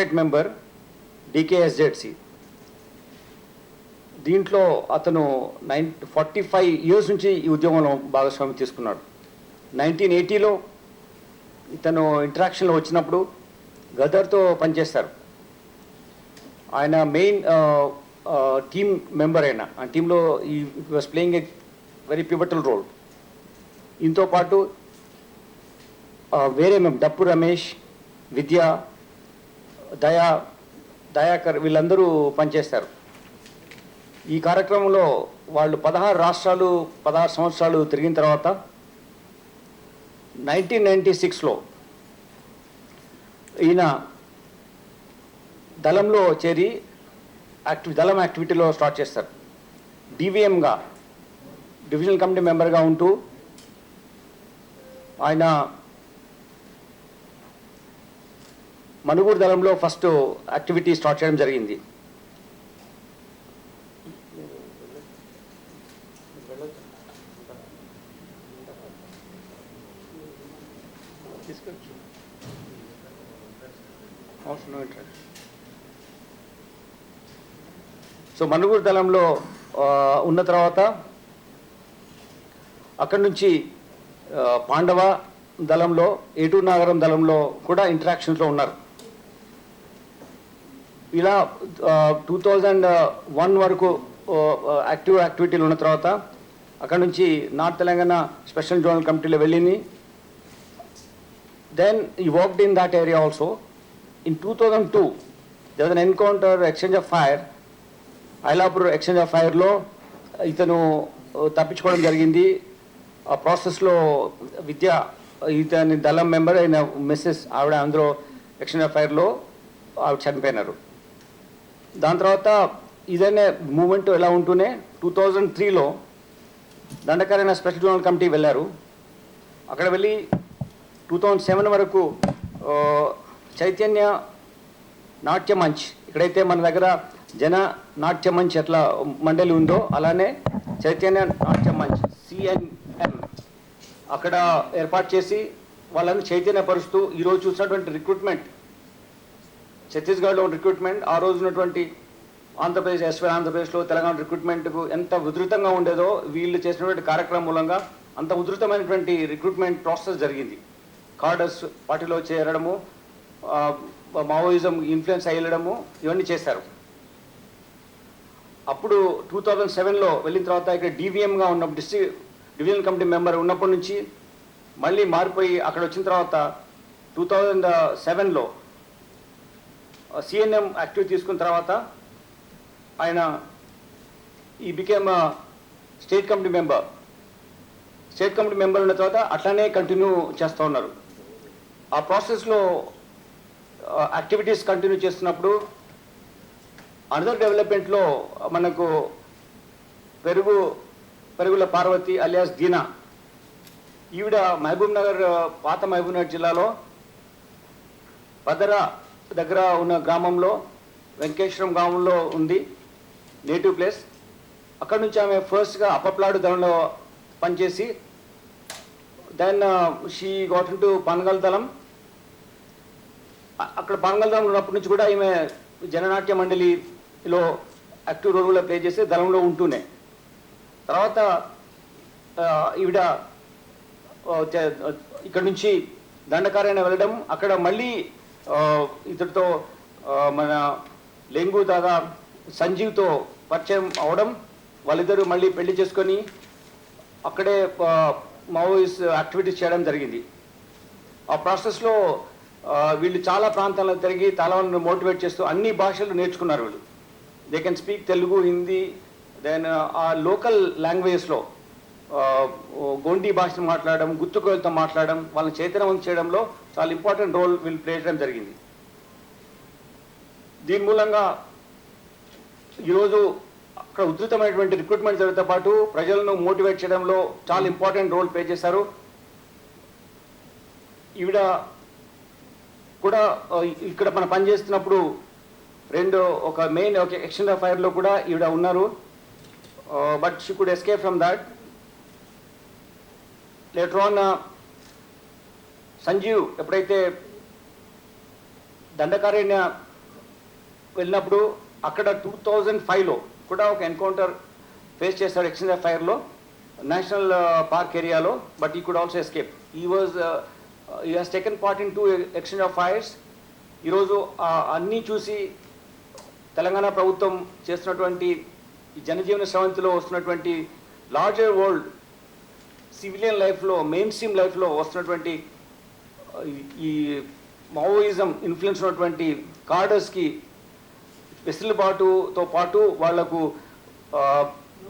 Associate member డికేఎస్జెడ్సి దీంట్లో అతను nine forty five years నుంచి ఈ ఉద్యోగంలో భాగస్వామ్యం తీసుకున్నాడు. నైన్టీన్ ఎయిటీలో ఇతను ఇంటరాక్షన్లో వచ్చినప్పుడు గదర్తో పనిచేస్తారు. ఆయన మెయిన్ టీమ్ మెంబర్ అయినా ఆ టీంలో he was playing a very pivotal role దీంతో పాటు వేరే మేము డప్పు రమేష్ విద్య దయా దయాకర్ వీళ్ళందరూ పనిచేస్తారు. ఈ కార్యక్రమంలో వాళ్ళు పదహారు రాష్ట్రాలు పదహారు సంవత్సరాలు తిరిగిన తర్వాత నైన్టీన్ నైంటీ సిక్స్లో ఈయన దళంలో చేరి యాక్టివ్ దళం యాక్టివిటీలో స్టార్ట్ చేస్తారు. డివిఎంగా డివిజనల్ కమిటీ మెంబర్గా ఉంటూ ఆయన మనుగూరు దళంలో ఫస్ట్ యాక్టివిటీ స్టార్ట్ చేయడం జరిగింది. సో మనుగూరు దళంలో ఉన్న తర్వాత అక్కడి నుంచి పాండవ దళంలో ఏటూరు నాగరం దళంలో కూడా ఇంటరాక్షన్స్లో ఉన్నారు. ఇలా టూ థౌజండ్ వన్ వరకు యాక్టివ్ యాక్టివిటీలు ఉన్న తర్వాత అక్కడ నుంచి నార్త్ తెలంగాణ స్పెషల్ జోనల్ కమిటీలో వెళ్ళింది. Then he worked in that area also in two thousand two then an encounter exchange of fire Ailapur exchange of ఫైర్లో ఇతను తప్పించుకోవడం జరిగింది. ఆ ప్రాసెస్లో విద్య ఇతని దళం మెంబర్ అయిన మిస్సెస్ ఆవిడ అందరూ ఎక్స్చేంజ్ ఆఫ్ ఫైర్లో ఆవిడ చనిపోయినారు. దాని తర్వాత ఇదనే మూమెంట్ ఎలా ఉంటూనే టూ థౌజండ్ త్రీలో దండకారైన స్పెషల్ జోనల్ కమిటీ వెళ్ళారు. అక్కడ వెళ్ళి టూ థౌజండ్ సెవెన్ వరకు చైతన్య నాట్య మంచ్ ఇక్కడైతే మన దగ్గర జన నాట్య మంచ్ ఎట్లా మండలి ఉందో అలానే చైతన్య నాట్య మంచ్ సిఎన్ఎం అక్కడ ఏర్పాటు చేసి వాళ్ళని చైతన్యపరుస్తూ ఈరోజు చూసినటువంటి రిక్రూట్మెంట్ ఛత్తీస్గఢ్లో రిక్రూట్మెంట్ ఆ రోజు ఉన్నటువంటి ఆంధ్రప్రదేశ్ ఎస్వై ఆంధ్రప్రదేశ్లో తెలంగాణ రిక్రూట్మెంట్కు ఎంత ఉధృతంగా ఉండేదో వీళ్ళు చేసినటువంటి కార్యక్రమం మూలంగా అంత ఉధృతమైనటువంటి రిక్రూట్మెంట్ ప్రాసెస్ జరిగింది. కార్డర్స్ పార్టీలో చేరడము మావోయిజం ఇన్ఫ్లుయెన్స్ అయ్యడము ఇవన్నీ చేశారు. అప్పుడు టూ థౌజండ్ సెవెన్లో వెళ్ళిన తర్వాత ఇక్కడ డివిఎంగా ఉన్న డిస్ట్రిక్ట్ డివిజనల్ కమిటీ మెంబర్ ఉన్నప్పటి నుంచి మళ్ళీ మారిపోయి అక్కడ వచ్చిన తర్వాత టూ థౌజండ్ సెవెన్లో సిఎన్ఎం యాక్టివ్ తీసుకున్న తర్వాత ఆయన he became state committee member state committee member ఉన్న తర్వాత అట్లానే కంటిన్యూ చేస్తూ ఉన్నారు. ఆ ప్రాసెస్లో యాక్టివిటీస్ కంటిన్యూ చేస్తున్నప్పుడు అనదర్ డెవలప్మెంట్లో మనకు పెరుగు పెరుగుల పార్వతి అలియాస్ దీనా ఈవిడ మహబూబ్ నగర్ పాత మహబూబ్ నగర్ జిల్లాలో పదర దగ్గర ఉన్న గ్రామంలో వెంకటేశ్వరం గ్రామంలో ఉంది నేటివ్ ప్లేస్. అక్కడ నుంచి ఆమె ఫస్ట్గా అప్పప్లాడు uh, దళంలో పనిచేసి then she got to Panagal దళం. అక్కడ పనగల్ దళం ఉన్నప్పటి నుంచి కూడా ఈమె జననాట్య మండలిలో యాక్టివ్ రోల్ ప్లే చేసి దళంలో ఉంటూనే. తర్వాత ఈవిడ ఇక్కడ నుంచి దండకార్యాన్ని వెళ్ళడం. అక్కడ మళ్ళీ ఇతడితో మన లెంగు దాదా సంజీవ్తో పరిచయం అవడం వాళ్ళిద్దరూ మళ్ళీ పెళ్ళి చేసుకొని అక్కడే మావోయిస్ మావోయిస్ట్ యాక్టివిటీస్ చేయడం జరిగింది. ఆ ప్రాసెస్లో వీళ్ళు చాలా ప్రాంతాల్లో తిరిగి తలవాళ్ళను మోటివేట్ చేస్తూ అన్ని భాషలు నేర్చుకున్నారు వీళ్ళు. They can speak Telugu Hindi then ఆ లోకల్ లాంగ్వేజెస్లో గోండి భాషను మాట్లాడడం గుత్తుకోయలతో మాట్లాడడం వాళ్ళని చైతన్యవంతం చేయడంలో చాలా ఇంపార్టెంట్ రోల్ వీళ్ళు ప్లే చేయడం జరిగింది. దీని మూలంగా ఈరోజు అక్కడ ఉధృతమైనటువంటి రిక్రూట్మెంట్ జరుగుతో పాటు ప్రజలను మోటివేట్ చేయడంలో చాలా ఇంపార్టెంట్ రోల్ ప్లే చేశారు. ఈవిడ కూడా ఇక్కడ మనం పనిచేస్తున్నప్పుడు రెండు ఒక మెయిన్ ఒక ఎక్స్టెండ్ ఆఫ్ ఫైర్లో కూడా ఈవిడ ఉన్నారు. But she could escape from that later on Sanjeev ఎప్పుడైతే దండకారణ్య వెళ్ళినప్పుడు అక్కడ టూ థౌజండ్ ఫైవ్లో కూడా ఒక ఎన్కౌంటర్ ఫేస్ చేశారు ఎక్స్చేంజ్ ఆఫ్ ఫైర్లో నేషనల్ పార్క్ ఏరియాలో but he could also escape he was he has taken part in two exchange of fires. ఈరోజు అన్నీ చూసి తెలంగాణ ప్రభుత్వం చేస్తున్నటువంటి ఈ జనజీవన స్రవంతిలో వస్తున్నటువంటి లార్జర్ వరల్డ్ సివిలియన్ లైఫ్లో మెయిన్ స్ట్రీమ్ లైఫ్లో వస్తున్నటువంటి ఈ- మావోయిజం ఇన్ఫ్లుయెన్స్ ఉన్నటువంటి కార్డర్స్కి వెసులుబాటుతో పాటు వాళ్ళకు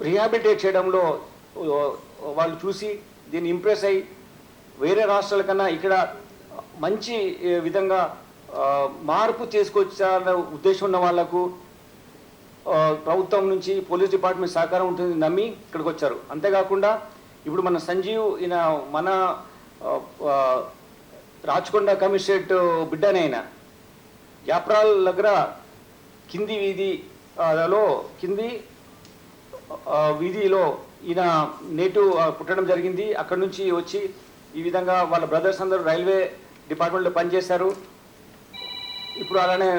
రిహాబిలిటేట్ చేయడంలో వాళ్ళు చూసి దీన్ని ఇంప్రెస్ అయ్యి వేరే రాష్ట్రాల కన్నా ఇక్కడ మంచి విధంగా మార్పు తీసుకొచ్చాలన్న ఉద్దేశం ఉన్న వాళ్ళకు ప్రభుత్వం నుంచి పోలీస్ డిపార్ట్మెంట్ సహకారం ఉంటుంది నమ్మి ఇక్కడికి వచ్చారు అంతేకాకుండా ఇప్పుడు మన సంజీవ్ ఈయన మన రాచకొండ కమిషనరేట్ బిడ్డనే ఆయన యాప్రాల్ దగ్గర కింది వీధిలో కింది వీధిలో ఈయన నేటు పుట్టడం జరిగింది. అక్కడి నుంచి వచ్చి ఈ విధంగా వాళ్ళ బ్రదర్స్ అందరూ రైల్వే డిపార్ట్మెంట్లో పనిచేశారు. ఇప్పుడు అలానే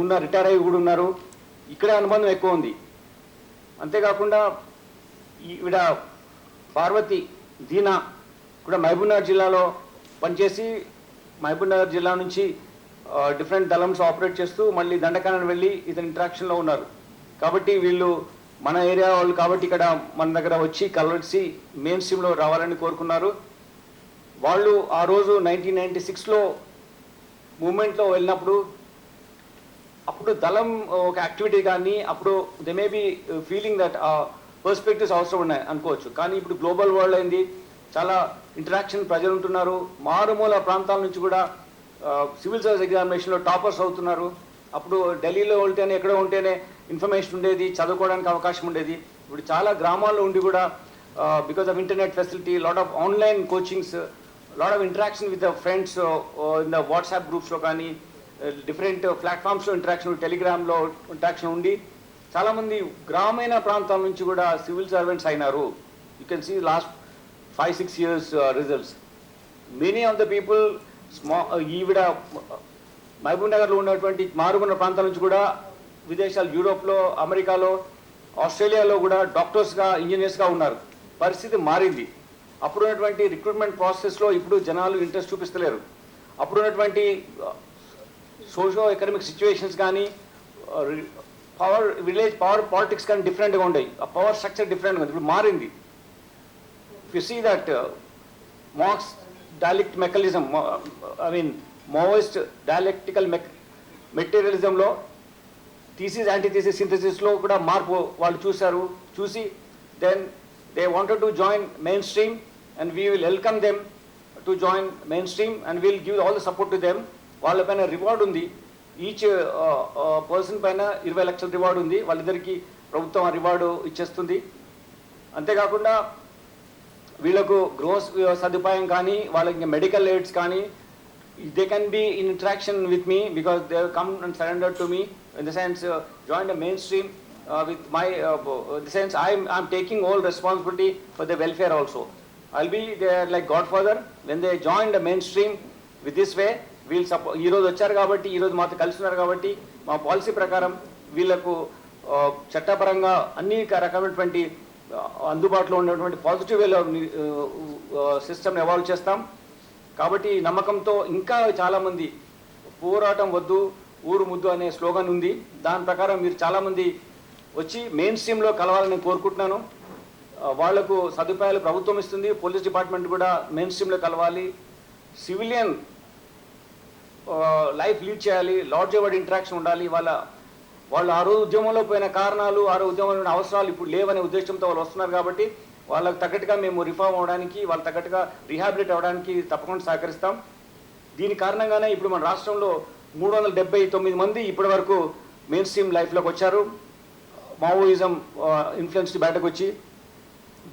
ఉన్న రిటైర్ అయ్యి కూడా ఉన్నారు. ఇక్కడే అనుబంధం ఎక్కువ ఉంది. అంతేకాకుండా ఈవిడ పార్వతి దీనా కూడా మహబూబ్నగర్ జిల్లాలో పనిచేసి మహబూబ్నగర్ జిల్లా నుంచి డిఫరెంట్ దళంస్ ఆపరేట్ చేస్తూ మళ్ళీ దండకాలను వెళ్ళి ఇతని ఇంట్రాక్షన్లో ఉన్నారు. కాబట్టి వీళ్ళు మన ఏరియా వాళ్ళు కాబట్టి ఇక్కడ మన దగ్గర వచ్చి కలిసి మెయిన్ స్ట్రీమ్లో రావాలని కోరుకున్నారు. వాళ్ళు ఆ రోజు నైన్టీన్ నైన్టీ సిక్స్లో మూమెంట్లో వెళ్ళినప్పుడు అప్పుడు దళం ఒక యాక్టివిటీ కానీ అప్పుడు they may be feeling that perspectives అవసరం ఉన్నాయి అనుకోవచ్చు. కానీ ఇప్పుడు గ్లోబల్ వరల్డ్ అయింది. చాలా ఇంటరాక్షన్ ప్రజలు ఉంటున్నారు మారుమూల ప్రాంతాల నుంచి కూడా సివిల్ సర్వీస్ ఎగ్జామినేషన్లో టాపర్స్ అవుతున్నారు. అప్పుడు ఢిల్లీలో ఉంటేనే ఎక్కడో ఉంటేనే ఇన్ఫర్మేషన్ ఉండేది చదువుకోవడానికి అవకాశం ఉండేది. ఇప్పుడు చాలా గ్రామాల్లో ఉండి కూడా because of internet facility lot of online coachings lot of interaction with the friends in the WhatsApp గ్రూప్స్లో కానీ డిఫరెంట్ ప్లాట్ఫామ్స్లో ఇంటరాక్షన్ టెలిగ్రామ్లో ఇంటరాక్షన్ ఉండి చాలామంది గ్రామీణ ప్రాంతాల నుంచి కూడా సివిల్ సర్వెంట్స్ అయినారు. You can see last five six years results many of the people స్మా ఈవిడ మహబూబ్ నగర్లో ఉన్నటువంటి మారుమూల ప్రాంతాల నుంచి కూడా విదేశాలు యూరోప్లో అమెరికాలో ఆస్ట్రేలియాలో కూడా డాక్టర్స్గా ఇంజనీర్స్గా ఉన్నారు. పరిస్థితి మారింది. అప్పుడు ఉన్నటువంటి రిక్రూట్మెంట్ ప్రాసెస్లో ఇప్పుడు జనాలు ఇంట్రెస్ట్ చూపిస్తలేరు. అప్పుడు ఉన్నటువంటి సోషో ఎకనామిక్ సిచ్యువేషన్స్ కానీ పవర్ విలేజ్ పవర్ పాలిటిక్స్ కానీ డిఫరెంట్గా ఉండేవి ఆ పవర్ స్ట్రక్చర్ డిఫరెంట్గా ఉంది. ఇప్పుడు మారింది. You see that Marx dialect mechanism I mean Maoist dialectical మెక్ మెటీరియలిజంలో థీసిస్ యాంటీథీసిస్ సింథసిస్లో కూడా మార్పు వాళ్ళు చూశారు. చూసి then they wanted to join mainstream and we will welcome them to join mainstream and will give all the support to them వాళ్ళపైన reward ఉంది each person uh, uh, పైన ఇరవై లక్షల రివార్డు ఉంది. వాళ్ళిద్దరికీ ప్రభుత్వం ఆ రివార్డు ఇచ్చేస్తుంది. అంతేకాకుండా వీళ్ళకు గ్రోస్ సదుపాయం కానీ వాళ్ళకి మెడికల్ ఎయిడ్స్ కానీ they can be in interaction with me because they come and surrender to me in the sense join the mainstream with my the sense I'm I'm taking all responsibility for the welfare also I'll be they like godfather when they join the mainstream with this way వీళ్ళు సపో ఈరోజు వచ్చారు కాబట్టి ఈరోజు మాతో కలిసి ఉన్నారు కాబట్టి మా పాలసీ ప్రకారం వీళ్ళకు చట్టపరంగా అన్ని రకమైనటువంటి అందుబాటులో ఉన్నటువంటి పాజిటివ్ వేలో సిస్టమ్ ఎవాల్వ్ చేస్తాం. కాబట్టి ఈ నమ్మకంతో ఇంకా చాలామంది పోరాటం వద్దు ఊరు ముద్దు అనే స్లోగన్ ఉంది. దాని ప్రకారం మీరు చాలామంది వచ్చి మెయిన్ స్ట్రీమ్లో కలవాలని కోరుకుంటున్నాను. వాళ్ళకు సదుపాయాలు ప్రభుత్వం ఇస్తుంది పోలీస్ డిపార్ట్మెంట్ కూడా మెయిన్ స్ట్రీమ్లో కలవాలి. సివిలియన్ లైఫ్ లీడ్ చేయాలి లాడ్జ్ ఎవరి ఇంటరాక్షన్ ఉండాలి వాళ్ళ వాళ్ళు ఆ రోజు ఉద్యమంలో పోయిన కారణాలు ఆ రోజు ఉద్యమంలో అవసరాలు ఇప్పుడు లేవనే ఉద్దేశంతో వాళ్ళు వస్తున్నారు కాబట్టి వాళ్ళకు తగ్గట్టుగా మేము రిఫార్మ్ అవడానికి వాళ్ళ తగ్గట్టుగా రీహాబిలిట్ అవ్వడానికి తప్పకుండా సహకరిస్తాం. దీని కారణంగానే ఇప్పుడు మన రాష్ట్రంలో మూడు వందల డెబ్బై తొమ్మిది మంది ఇప్పటి వరకు మెయిన్ స్ట్రీమ్ లైఫ్లోకి వచ్చారు. మావోయిజం ఇన్ఫ్లుయెన్స్ బయటకు వచ్చి.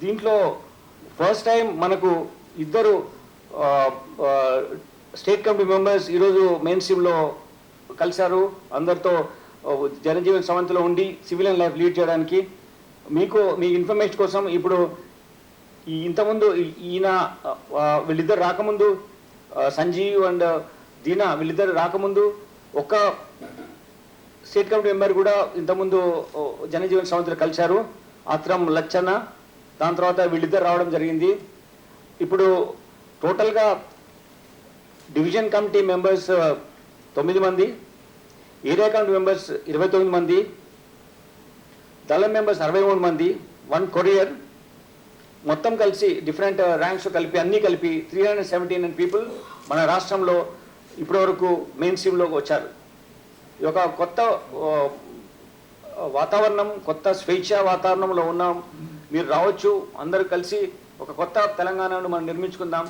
దీంట్లో ఫస్ట్ టైం మనకు ఇద్దరు స్టేట్ కమిటీ మెంబర్స్ ఈరోజు మెయిన్ స్ట్రీమ్లో కలిశారు. అందరితో జనజీవన్ సమంతిలో ఉండి సివిలియన్ లైఫ్ లీడ్ చేయడానికి మీకు మీ ఇన్ఫర్మేషన్ కోసం ఇప్పుడు ఇంతకుముందు ఈయన వీళ్ళిద్దరు రాకముందు సంజీవ్ అండ్ దీనా వీళ్ళిద్దరు రాకముందు ఒక స్టేట్ కమిటీ మెంబర్ కూడా ఇంతకుముందు ఓ, జనజీవన్ సముద్రం కలిశారు. ఆత్రం లచ్చన్న దాని తర్వాత వీళ్ళిద్దరు రావడం జరిగింది. ఇప్పుడు టోటల్గా డివిజన్ కమిటీ మెంబర్స్ తొమ్మిది మంది. ఏరియా కమిటీ మెంబర్స్ ఇరవై తొమ్మిది మంది దళం మెంబర్స్ అరవై మూడు మంది వన్ కొరియర్. మొత్తం కలిసి డిఫరెంట్ ర్యాంక్స్ కలిపి అన్నీ కలిపి three hundred seventy nine people మన రాష్ట్రంలో ఇప్పటివరకు మెయిన్ స్ట్రీమ్లోకి వచ్చారు. ఈ ఒక కొత్త వాతావరణం కొత్త స్వేచ్ఛ వాతావరణంలో ఉన్నాం. మీరు రావచ్చు అందరూ కలిసి ఒక కొత్త తెలంగాణను మనం నిర్మించుకుందాం.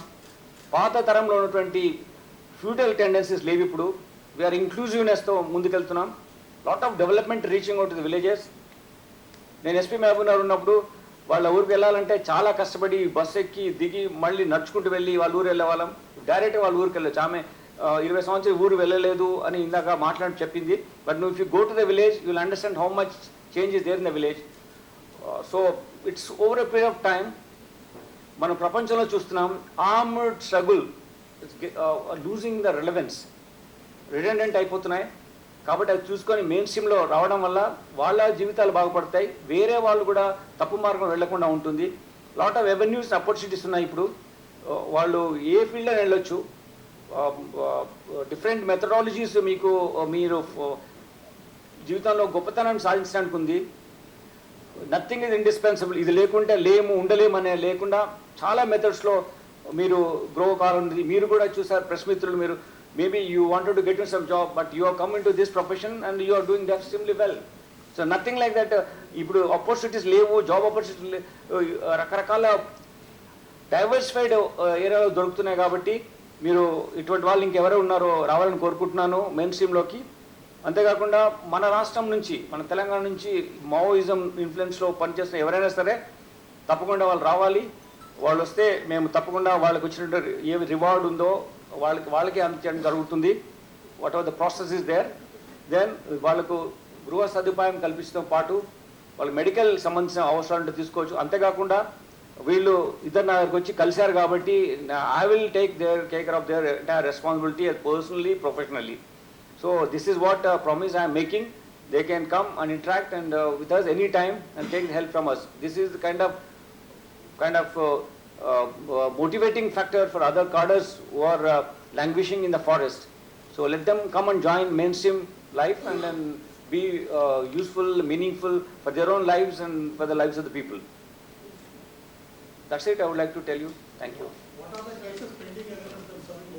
పాత తరంలో ఉన్నటువంటి ఫ్యూటల్ టెండెన్సీస్ లేవు ఇప్పుడు. వీఆర్ ఇంక్లూజివ్నెస్తో ముందుకెళ్తున్నాం. Lot of development reaching out the villages నేను ఎస్పీ మహబూబ్ నగర్ ఉన్నప్పుడు వాళ్ళ ఊరికి వెళ్ళాలంటే చాలా కష్టపడి బస్సు ఎక్కి దిగి మళ్ళీ నడుచుకుంటూ వెళ్ళి వాళ్ళ ఊరు వెళ్ళే వాళ్ళం. డైరెక్ట్ వాళ్ళ ఊరికి వెళ్ళచ్చు. ఆమె ఇరవై సంవత్సరాలు ఊరు వెళ్ళలేదు అని ఇందాక మాట్లాడి చెప్పింది. బట్ నువ్వు if you go to the village you will understand how much change is there in the village so it's over a period of time మనం ప్రపంచంలో చూస్తున్నాం armed struggle losing the relevance redundant అయిపోతున్నాయి. కాబట్టి అది చూసుకొని main స్ట్రీమ్లో రావడం వల్ల వాళ్ళ జీవితాలు బాగుపడతాయి. వేరే వాళ్ళు కూడా తప్పు మార్గం వెళ్ళకుండా ఉంటుంది. లాట్ ఆఫ్ రెవెన్యూస్ ఆపర్చునిటీస్ ఉన్నాయి ఇప్పుడు. వాళ్ళు ఏ ఫీల్డ్లో వెళ్ళొచ్చు? డిఫరెంట్ మెథడాలజీస్ మీకు మీరు జీవితంలో గొప్పతనాన్ని సాధించడానికి ఉంది. నథింగ్ ఇస్ ఇండిస్పెన్సిబుల్ ఇది లేకుంటే లేము ఉండలేము అనే లేకుండా చాలా మెథడ్స్లో మీరు గ్రో కానుంది మీరు కూడా చూసారు. ప్రెస్ మిత్రులు మీరు maybe you wanted to get in some job but you are coming to this profession and you are doing that simply well so nothing like that ఇప్పుడు ఆపర్చునిటీస్ లేవు జాబ్ ఆపర్చునిటీస్ uh, రకరకాల diversified ఏరియాలో uh, దొరుకుతున్నాయి కాబట్టి మీరు ఇటువంటి వాళ్ళు ఇంకెవరో ఉన్నారో రావాలని కోరుకుంటున్నాను మెయిన్ స్ట్రీమ్లోకి అంతేకాకుండా మన రాష్ట్రం నుంచి మన తెలంగాణ నుంచి మావోయిజం ఇన్ఫ్లుయెన్స్లో పనిచేస్తున్న ఎవరైనా సరే తప్పకుండా వాళ్ళు రావాలి. వాళ్ళు వస్తే మేము తప్పకుండా వాళ్ళకి వచ్చినట్టు ఏ రివార్డ్ ఉందో వాళ్ళకి వాళ్ళకే అందించడం జరుగుతుంది. What are the process is there then వాళ్ళకు గృహ సదుపాయం కల్పించడం పాటు వాళ్ళు మెడికల్ సంబంధించిన అవసరాలు తీసుకోవచ్చు. అంతేకాకుండా వీళ్ళు ఇద్దరు నా దగ్గరకు వచ్చి కలిశారు కాబట్టి I will take their care of their entire responsibility personally professionally so this is what promise I'm making they can come and interact and with us any time and take help from us this is kind of kind of motivating factor for other cadres who are uh, languishing in the forest. So let them come and join mainstream life and then be uh, useful, meaningful for their own lives and for the lives of the people. That's it I would like to tell you. Thank you. What are the cases pending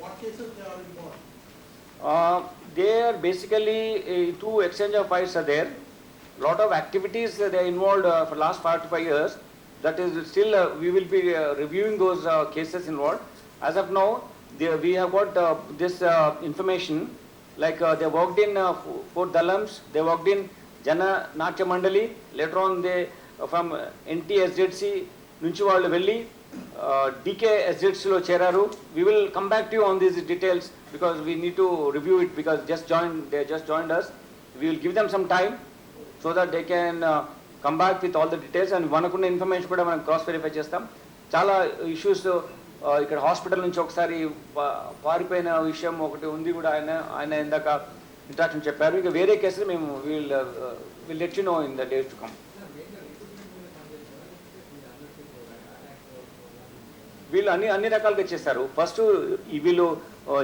what cases they are involved? Uh, are basically uh, two exchange of files are there. Lot of activities uh, they are involved uh, for last five to five years. That is still, uh, we will be uh, reviewing those uh, cases involved. As of now, they- we have got uh, this uh, information, like uh, they worked in uh, Fort Dalams, they worked in Jana Natya Mandali. Later on, they, uh, from uh, NTSZC నుంచి వాళ్ళు వెళ్ళి DK ఎస్జెడ్స్లో చేరారు we will come back to on these details because we need to review it because just join they just join us we will give them some time so that they can come back with all the details and మనకున్న information కూడా మనం cross verify చేస్తాం. చాలా issues ఇక్కడ hospital నుంచి ఒకసారి పారిపోయిన విషయం ఒకటి ఉంది కూడా ఆయన ఆయన ఇందాక ఇంట్రాక్షన్ చెప్పారు. ఇక వేరే కేసులు మేము వీళ్ళు will let you know in the days to come వీళ్ళు అన్ని అన్ని రకాలుగా చేశారు. ఫస్ట్ వీళ్ళు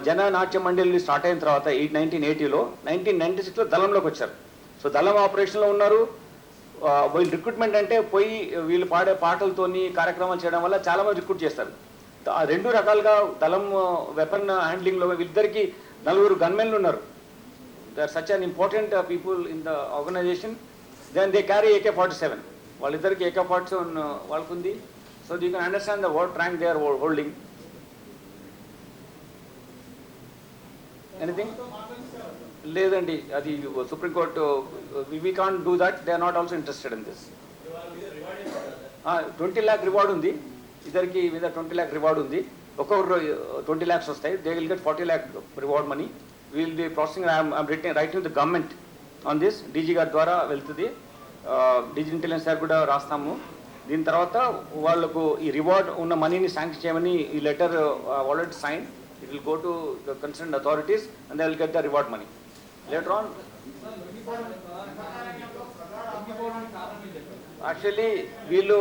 జన నాట్య మండలి స్టార్ట్ అయిన తర్వాత ఎయిట్ నైన్టీన్ ఎయిటీలో నైన్టీన్ నైన్టీ సిక్స్లో దళంలోకి వచ్చారు. సో దళం ఆపరేషన్లో ఉన్నారు. వీళ్ళు రిక్రూట్మెంట్ అంటే పోయి వీళ్ళు పాడే పాటలతోని కార్యక్రమాలు చేయడం వల్ల చాలా మంది రిక్రూట్ చేస్తారు. ఆ రెండు రకాలుగా దళం వెపన్ హ్యాండ్లింగ్లో వీళ్ళిద్దరికి నలుగురు గన్మెన్లు ఉన్నారు. They're such an important people in the organisation then they carry AK forty seven వాళ్ళిద్దరికి AK forty seven వాళ్ళకుంది. So you can understand the word rank they are holding anything లేదండి అది Supreme Court we can do that they are not also interested in this twenty lakh reward ఉంది. ఇద్దరికి మీద twenty lakh reward ఉంది. ఒక్కొక్కరు twenty lakhs వస్తాయి. They will get forty lakh reward money will be processing I'm return writing the government on this DG గారి ద్వారా వెళ్తుంది. DG intelligence sir కూడా రాస్తాము. దీని తర్వాత వాళ్ళకు ఈ రివార్డ్ ఉన్న మనీని శాంక్షన్ చేయమని ఈ letter already sign it will go to the concerned authorities and they will get the reward money later on, actually వీళ్ళు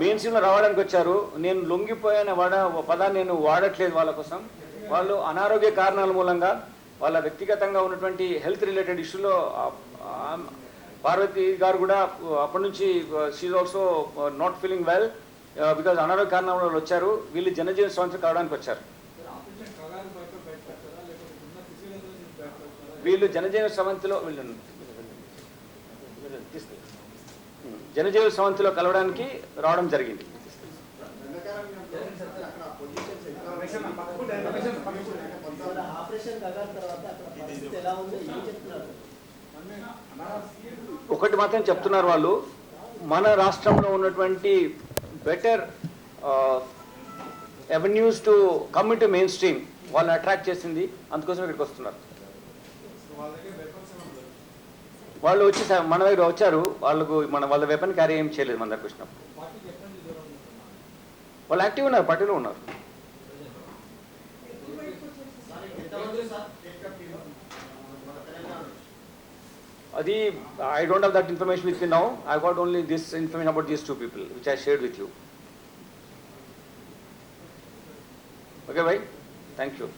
మెయిన్ స్ట్రీమ్లో రావడానికి వచ్చారు. నేను లొంగిపోయిన వాడ పదాన్ని నేను వాడట్లేదు వాళ్ళ కోసం. వాళ్ళు అనారోగ్య కారణాల మూలంగా వాళ్ళ వ్యక్తిగతంగా ఉన్నటువంటి హెల్త్ రిలేటెడ్ ఇష్యూలో పార్వతి గారు కూడా అప్పటి నుంచి she's also not feeling well because అనారోగ్య కారణాల వచ్చారు. వీళ్ళు జనజీవన సంవత్సరం కావడానికి వచ్చారు. వీళ్ళు జనజీవన సమంతిలో వీళ్ళు జనజీవ సమంతిలో కలవడానికి రావడం జరిగింది. ఒకటి మాత్రం చెప్తున్నారు వాళ్ళు మన రాష్ట్రంలో ఉన్నటువంటి better avenues to come to mainstream వాళ్ళని అట్రాక్ట్ చేసింది అందుకోసం ఇక్కడికి వస్తున్నారు. వాళ్ళు వచ్చి మన దగ్గర వచ్చారు. వాళ్ళకు మన వాళ్ళ వెపన్ క్యారీ ఏం చేయలేదు మన దగ్గర వచ్చినప్పుడు. వాళ్ళు యాక్టివ్ ఉన్నారు పార్టీలో ఉన్నారు. అది I don't have that information with me now I got only this information about these two people which I shared with you okay bye thank you